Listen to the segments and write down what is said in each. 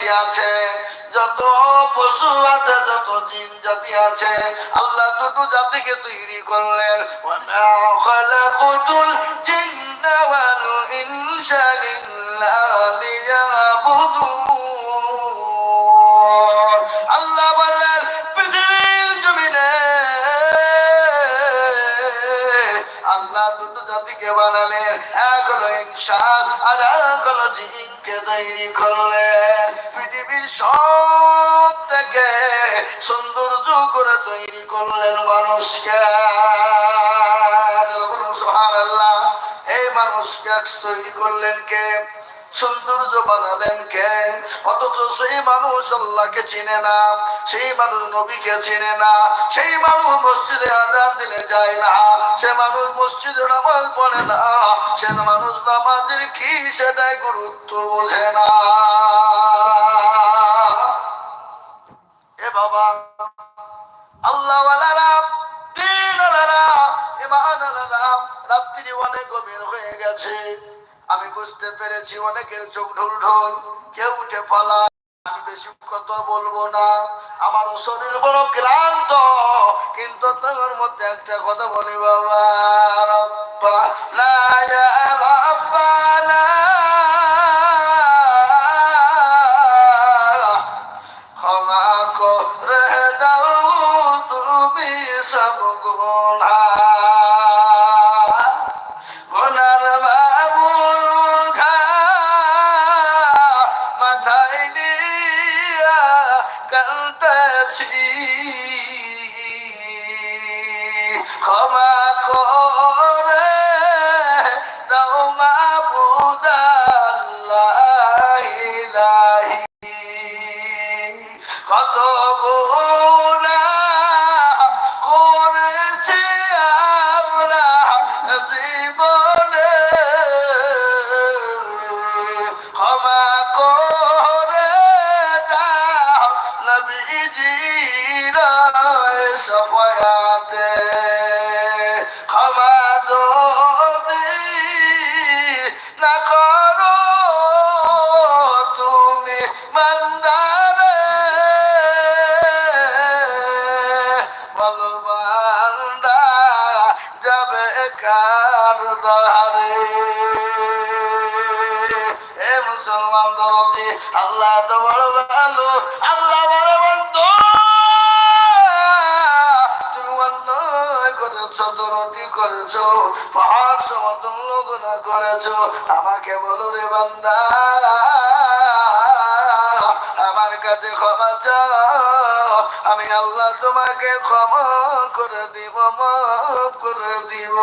জাতি আছে, যত পশু আছে, যত জিন জাতি আছে, আল্লাহ দুটো জাতিকে তৈরি করলেন। আল্লাহ আল্লাহ দুটো জাতিকে বানালেন। এক হলো ইনসান আর এক হলো জিনকে তৈরি করলেন। পৃথিবীর সব থেকে সৌন্দর্য করে তৈরি করলেন মানুষকে। এই মানুষকে তৈরি করলেন কে? সৌন্দর্য বানালেন কে? অথচ সেই মানুষ আল্লাহকে চিনে না, সেই মানুষ নবীকে চিনে না, সেই মানুষ মসজিদে আজান দিলে যায় না, সে মানুষ মসজিদে নামাজ পড়ে না, সে মানুষ নামাজের কি সেটাই গুরুত্ব বোঝে না। এ বাবা আল্লাহ দিন রাত্রি অনেক গভীর হয়ে গেছে। আমি বুঝতে পেরেছি অনেকের চোখ ঢোল ঢোল, কেউ উঠে পালা, আমি বেশি কত বলব না। আমার শরীর বড় ক্লান্ত, কিন্তু তোমার মধ্যে একটা কথা বলি, বাবা ক্ষমা করে দাও তুমি সব গুণা কত গুণা মুসলমান দরদি আল্লাহ তো বড় ভালো, আল্লাহ বড় বন্ধু। আমাকে বলো রে বান্দা, আমার কাছে ক্ষমা চাও। আমি আল্লাহ তোমাকে ক্ষমা করে দিব করে দিব।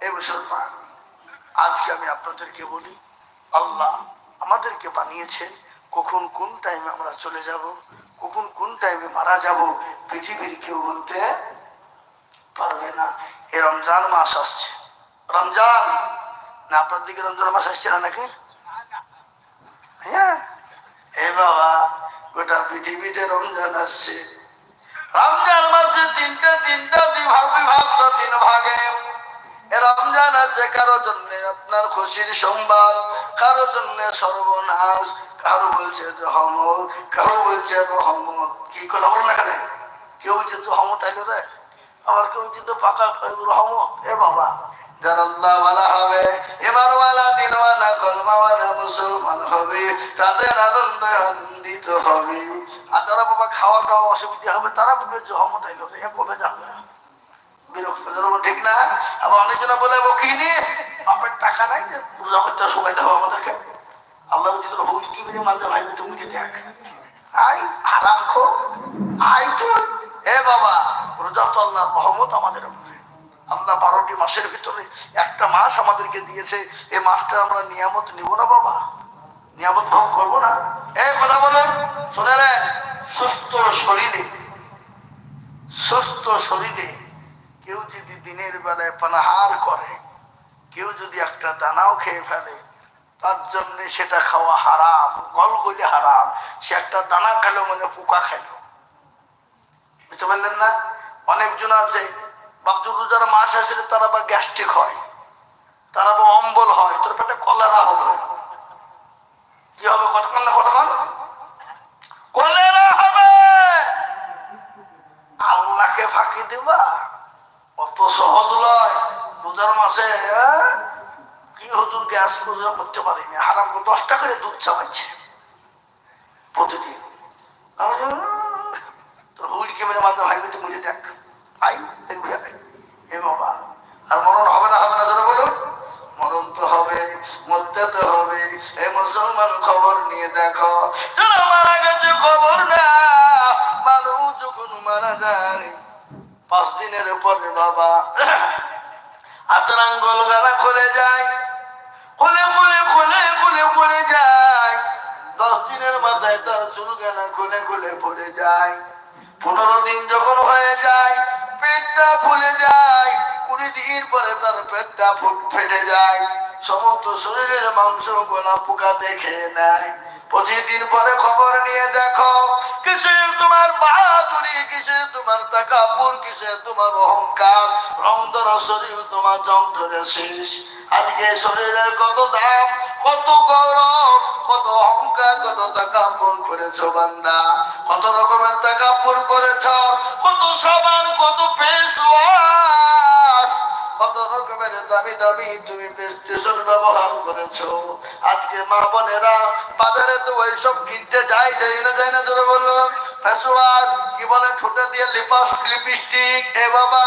এ মুসলমান আজকে আমি আপনাদেরকে বলি, আল্লাহ আমাদেরকে বানিয়েছেন কখন কোন টাইমে আমরা চলে যাব, কখন কোন টাইমে মারা যাব, পৃথিবীর কেউ বলতে পারবে না। এ রমজান মাস আসছে। রমজান! না, আপনার দিকে রমজান মাস আসছে না নাকি? হ্যাঁ। এ বাবা, গোটা পৃথিবীতে রমজান আসছে। রমজান মাসে তিনটা তিনটা বিভাগ বিভক্ত তিন ভাগে। রমজান আছে, কারও জন্য আপনার খুশির সংবাদ, কারও জন্য সর্বনাশ, কারও বলছে যে হমদ কারও বলছে রহমত কি কথা বলো না এখানে? কেউ বলছে তো হমত আইলো রে? আবার কেউ বলছে তো পাকা রহমত এ বাবা, যারা হবে মুসলমান হবে, তাদের আনন্দ হবে। আর যারা বাবা খাওয়া দাওয়া অসুবিধা হবে, তারা বলবে যে হমত আইলো রে কবে যাবে। অনেকজন বলে, বকিনি, বাপের টাকা নাই যে পূজা করতে শুকাইতে হবে আমাদেরকে। আল্লাহ বলছি, তোর হৌলি ভাই? তুমি দেখ। আই, হারাম খো আই তো এ বাবা, রোজা তো আল্লাহর রহমত আমাদের উপরে। আল্লাহ বারোটি মাসের ভিতরে একটা মাস আমাদেরকে দিয়েছে। এই মাসটা আমরা নিয়ামত নিব না বাবা। নিয়ামত ভোগ করব না। এ কথা বলেন, শুনে নেন, সুস্থ শরীরে সুস্থ শরীরে কেউ যদি দিনের বেলায় পানাহার করে, কেউ যদি একটা দানাও খেয়ে ফেলে, তার জন্য সেটা খাওয়া হারাম গলগলি হারাম। সে একটা দানা খেলো মানে পোকা খেলো। বুঝতে পারলেন না? অনেকজন আছে বাবজু রোজার মাস আসলে তারা বা গ্যাস্ট্রিক হয়, তারা বা অম্বল হয়, তোর পেটে কলেরা হবে। কি হবে কতক্ষণ না কতক্ষণ? কলেরা হবে! আল্লাহকে ফাঁকি দিবা। অত সহজ নয় রোজার মাসে? কি হুজুর গ্যাস করে করতে পারিনি, হারাম দশটা করে দুধ চালাচ্ছে প্রতিদিন। তোর হুইল ক্যামেরার মাধ্যমে ভাইবে তুই মুঝে দেখ, আই দেখবি এ বাবা, আর মরণ হবে না হবে না, ধরে বলুন। মরণ তো হবে, মরতে তো হবে, এ মুসলমান খবর নিয়ে দেখো। মারা গেছে, খবর না, মানুষ যখন মারা যায় পাঁচ দিনের পরে বাবা আতরাঙ্গল গানা খুলে যায়, খুলে খুলে খুলে খুলে পড়ে যায়। দশ দিনের মাথায় তার চুল গানা খুলে খুলে পড়ে যায়। পনেরো দিন যখন হয়ে যায়, পেটটা ফুলে যায়, কুড়ি দিন পরে তার পেটটা ফুট, ফেটে যায়। সমস্ত শরীরের মাংস গোলা পোকা দেখে নেয়। প্রতিদিন পরে খবর নিয়ে দেখো, কিসে তোমার বাহাদুরি, কিসে তোমার তাকাপুর কিসে তোমার অহংকার। রং ধরা শরীর তোমার জং ধরে শেষ। আজকে শরীরের কত দাম, কত গৌরব, কত অহংকার, কত তাকাপুর করেছ বান্দা। কত রকমের তাকাপুর করেছ, কত সাবান, কত ফেস কত রকমের দামি দামি তুমি স্টেশন ব্যবহার করেছ। আজকে মা বোনেরা বাজারে তো ওইসব কিনতে যাই যাই না যাই না ধরে বলল। ফেসওয়াশ, কি বলে, ঠোঁটে দিয়ে লিপাস লিপস্টিক এ বাবা,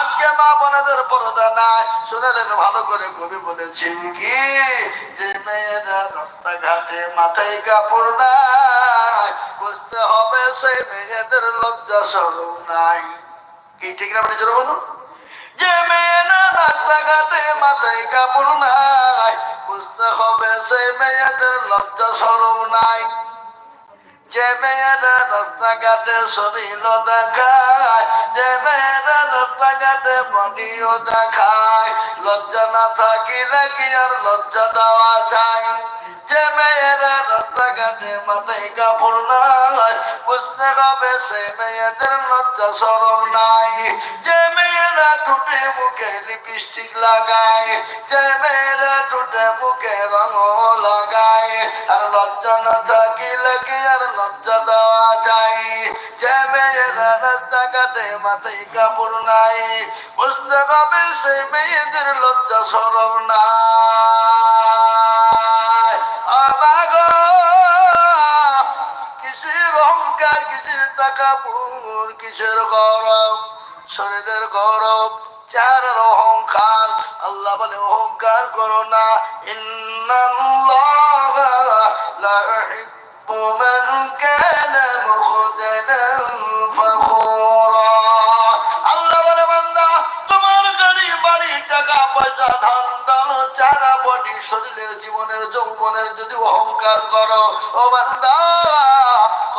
আজকে মা বোনেদের পরদা নাই। শুনেলেন ভালো করে কবি বলেছি কি, যে মেয়েরা রাস্তাঘাটে মাথায় কাপড় নাই বুঝতে হবে সেই মেয়েদের লজ্জা সরম নাই। কি, ঠিক না আপনি জোরে বলুন? যে মেয়েরা রাস্তাঘাটে মাথায় নাই, বুঝতে লজ্জা সরম নাই। যে মেয়েরা রাস্তাঘাটে শরীর দেখায়, যে মেয়েরা রাস্তাঘাটে বডিও দেখায়, লজ্জা না থাকিলে কি আর লজ্জা দেওয়া যায়? যে মেয়েরা রাস্তাঘাটে মাথায় কাপড় নাই, বুঝতে হবে সে মেয়েদের লজ্জা সরম নাই। যে মেয়েরা ঠুটে মুখে লিপস্টিক লাগায়, যে মেয়েরা মুখে রঙ লাগায়, আর লজ্জা না থাকিলে কি আর লজ্জা দেওয়া যায়? যে মেয়েরা রাস্তাঘাটে মাথায় নাই, বুঝতে হবে সে মেয়েদের নাই। তাকাপুর কিসের গৌরব? শরীরের গৌরব চারের অহংকার। আল্লাহ বলে, অহংকার করো না। আল্লাহ বলে, বান্দা, তোমার গাড়ি, বাড়ি, টাকা, পয়সা, ধান চারা বডি, শরীরের, জীবনের, যৌবনের যদি অহংকার করো, ও বান্দা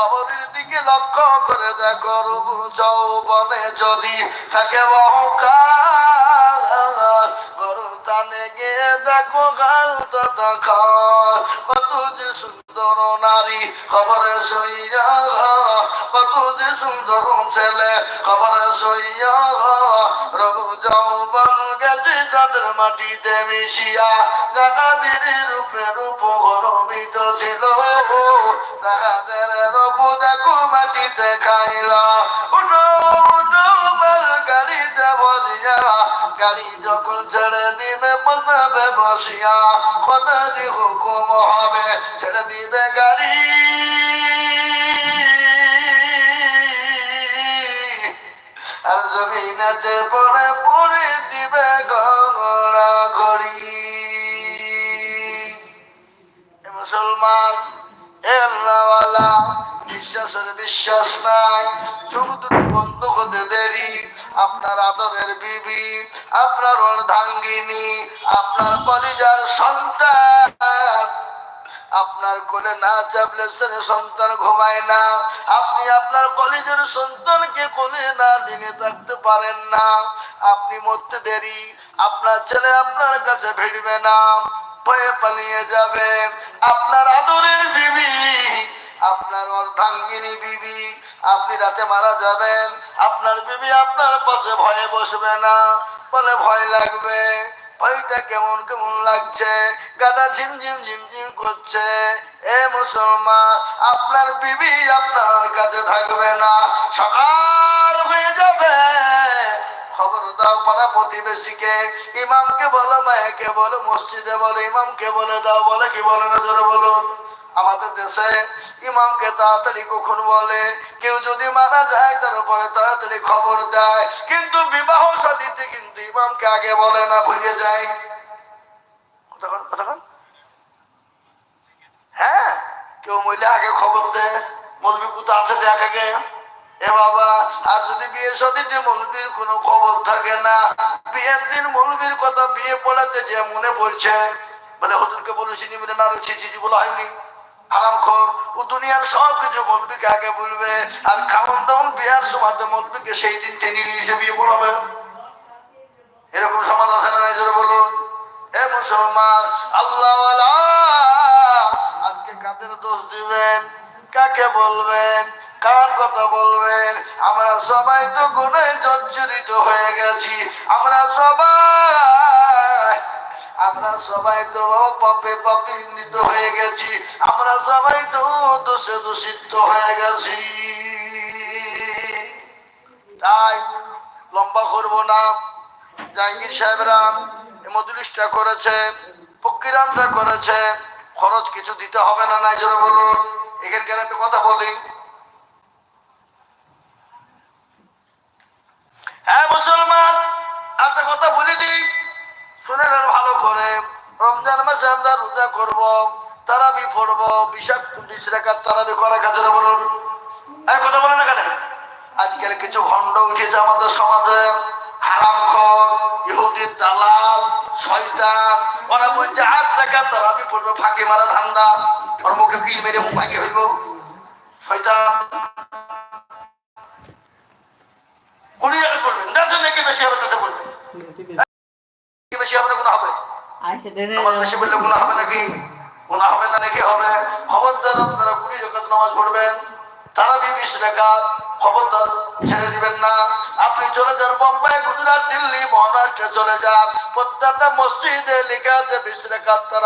কবরের দিকে লক্ষ্য করে দেখো রবু যৌবনে যদি থাকে অহংকার টানে গিয়ে দেখো গাল কত যে সুন্দর নারী খবরে সইয়া কত যে সুন্দর ছেলে খবরে সইয়া রঘু যৌবন গেছে তাদের মাটিতে মিশিয়া। রূপে রূপ গরমিত ছিল। দেখো মাটিতে খাইলা। উঠো গাড়ি যখন ছেড়ে দিবে বসাবে বসিয়া খোদারি হুকুম হবে। ছেড়ে দিবে গাড়ি। আর জমিনেতে পড়ে পড়ে দিবে গড়া গড়ি মুসলমান, এ আল্লাহওয়ালা বিশ্বাসের বিশ্বাস নাই। দুটি বন্ধ হতে দেরি। আপনার আদরের বিবি, আপনার অর্ধাঙ্গিনী, আপনার পরিজার সন্তান। আপনার কোলে না চাপলে ছেলে সন্তান ঘুমায় না। আপনি আপনার কলেজের সন্তানকে কোলে না নিয়ে থাকতে পারেন না। আপনি মরতে দেরি। আপনার ছেলে আপনার কাছে ভিড়বে না। ভয়ে পালিয়ে যাবে। আপনার আদরের বিবি আপনার অর্ধাঙ্গিনী বিবি, আপনি রাতে মারা যাবেন। আপনার বিবি আপনার পাশে ভয়ে বসবে না, বলে ভয় লাগবে। ভয়টা কেমন কেমন লাগছে? গাটা ঝিমঝিম ঝিমঝিম করছে। এ মুসলমান, আপনার বিবি আপনার কাছে থাকবে না। সকাল হয়ে যাবে। খবর দাও পাড়া প্রতিবেশীকে। ইমামকে বলো, মায়েকে বলো, মসজিদে বলো, ইমামকে বলে দাও, বলে কি বলে না জোরে বলুন। আমাদের দেশে ইমামকে তাড়াতাড়ি কখন বলে? কেউ যদি মারা যায় তার উপরে তাড়াতাড়ি খবর দেয়। কিন্তু বিবাহ সাদিতে কিন্তু ইমামকে আগে বলে না, ভুলে যায়। হ্যাঁ কেউ মহিলা আগে খবর দেয়। মলবি কোথা আছে, দেখ এ বাবা, আর যদি বিয়ে সাদিতে মলবির কোনো খবর থাকে না, বিয়ের দিন মলবির কথা বিয়ে পড়াতে যে মনে পড়ছে মানে হুজুরকে বলেছি নিমিরে না রয়েছে চিঠি বলা, হয়নি। হারাম খোর, ও দুনিয়ার সব কিছু মলবিকে আগে বলবে, আর খাওয়ান দাওয়ান বিয়ার সময় মলবিকে সেই দিন টেনে নিয়ে বিয়ে পড়াবে। এরকম সমাজ আছে না নাই, জোরে বলুন। এ মুসলমান আল্লাহ আজকে কাদের দোষ দিবেন? কাকে বলবেন? কার কথা বলবেন? আমরা সবাই তো গুণে জর্জরিত হয়ে গেছি। আমরা সবাই আমরা সবাই তো পাপে পাপিন্বিত হয়ে গেছি। আমরা সবাই তো দোষে দূষিত হয়ে গেছি। তাই লম্বা করব না। জাহাঙ্গীর সাহেবরা এই করেছে প্রক্রিয়ানটা করেছে। খরচ কিছু দিতে হবে না, নাই জোরে বলুন। এখানকার একটা কথা বলি। হ্যাঁ মুসলমান একটা কথা বলে দিই। শুনে নেন করে। রমজান মাসে আমরা রোজা করব, তারাবি পড়ব বিশাখ বিশ রেখার তারাবি করা কাজে বলুন। এই কথা বলেন না কেন? আজকের কিছু ভণ্ড উঠেছে আমাদের সমাজে। হারাম খর দালাল, শয়তান, ওরা বলছে পড়বে, ফাঁকি মারা ধান্দা। ওর মুখে কিল মেরে মুখ ভাঙি হইব। শয়তান। কুড়ি টাকা পড়বেন যাতে নাকি বেশি হবে তাতে পড়বেন কি বেশি হবে না গুণা হবে আমার দেশে বললে গুণা হবে নাকি? গুণা হবে না নাকি হবে? খবরদার আপনারা কুড়ি রেখাত নামাজ পড়বেন। তারা বিশ রেখাত খবরদার ছেড়ে দিবেন না। আপনি চলে যান বোম্বাই গুজরাট দিল্লি মহারাষ্ট্রে চলে যান। প্রত্যেকটা মসজিদে লেখা আছে বিশ রেখাত তারা